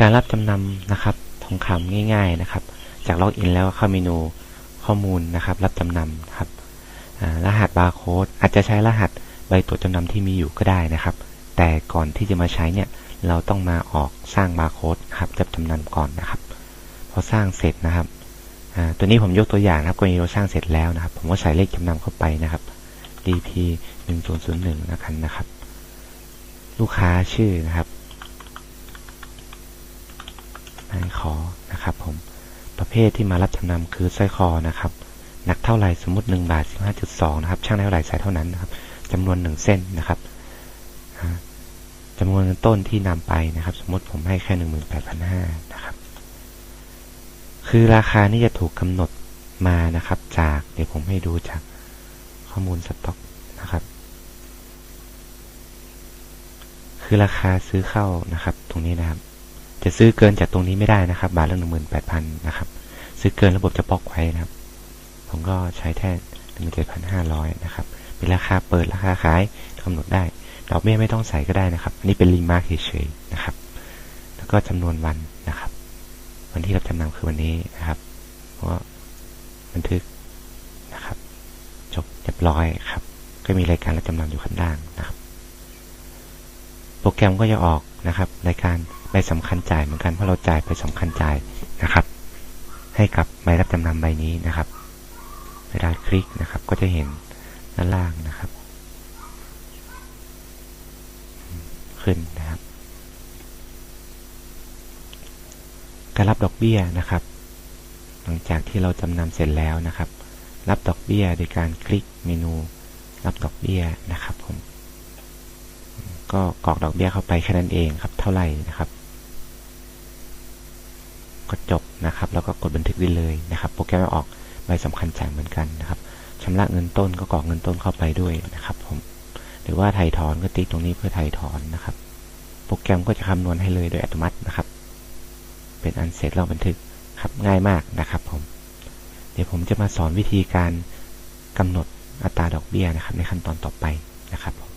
การรับจำนำนะครับทองคำง่าย ๆนะครับ จากล็อกอินแล้วเข้าเมนูข้อมูลนะครับ รับจำนำครับรหัสบาร์โค้ดอาจจะใช้รหัสใบตรวจจำนำที่มีอยู่ก็ได้นะครับ แต่ก่อนที่จะมาใช้เนี่ยเราต้องมาออกสร้างบาร์โค้ดครับรับจำนำก่อนนะครับ พอสร้างเสร็จนะครับตัวนี้ผมยกตัวอย่างนะครับกรณีเราสร้างเสร็จแล้วนะครับ ผมก็ใส่เลขจำนำเข้าไปนะครับ DP 1001นะครับนะครับ ลูกค้าชื่อนะครับ นายขอนะครับผม ประเภทที่มารับจำนำคือสร้อยคอนะครับ หนักเท่าไหร่สมมติ1บาท15.2นะครับ ช่างได้เท่าไหร่ใส่เท่านั้นนะครับจำนวน 1 เส้นนะครับจำนวนเงินต้นที่นำไปนะครับ สมมติผมให้แค่18,500นะครับ คือราคานี่จะถูกกำหนดมานะครับ จากเดี๋ยวผมให้ดูจากข้อมูลสต็อกนะครับ คือราคาซื้อเข้านะครับ ตรงนี้นะครับ จะซื้อเกินจากตรงนี้ไม่ได้นะครับ บาทละหนึ่งหมื่นแปดพันนะครับ ซื้อเกินระบบจะบล็อกไว้นะครับ ผมก็ใช้แท่หนึ่งเจ็ดพันห้าร้อยนะครับ เป็นราคาเปิดราคาขายกำหนดได้ ดอกเบี้ยไม่ต้องใส่ก็ได้นะครับ อันนี้เป็นรีมาร์กเฉยๆนะครับ แล้วก็จำนวนวันนะครับ วันที่รับจำนำคือวันนี้นะครับ เพราะบันทึกนะครับ จบเรียบร้อยครับ ก็มีรายการรับจำนำอยู่ข้างล่างนะครับ โปรแกรมก็จะออก นะครับรายการใบสำคัญจ่ายเหมือนกันเพราะเราจ่ายไปสำคัญจ่ายนะครับ ให้กับใบรับจำนำใบนี้นะครับ เวลาคลิกนะครับก็จะเห็นด้านล่างนะครับ ขึ้นนะครับ การรับดอกเบี้ยนะครับ หลังจากที่เราจำนำเสร็จแล้วนะครับ รับดอกเบี้ยโดยการคลิกเมนู รับดอกเบี้ยนะครับ ก็กรอกดอกเบี้ยเข้าไปแค่นั้นเองครับ เท่าไหร่นะครับ ก็จบนะครับ แล้วก็กดบันทึกได้เลยนะครับ โปรแกรมออกใบสำคัญจ่ายเหมือนกันนะครับชำระเงินต้นก็กรอกเงินต้นเข้าไปด้วยนะครับ ผม หรือว่าถ่ายถอนก็ติ๊กตรงนี้เพื่อถ่ายถอนนะครับ โปรแกรมก็จะคำนวณให้เลยโดยอัตโนมัตินะครับ เป็นอันเสร็จแล้วบันทึกครับง่ายมากนะครับ ผม เดี๋ยวผมจะมาสอนวิธีการกำหนดอัตราดอกเบี้ยนะครับ ในขั้นตอนต่อไปนะครับผม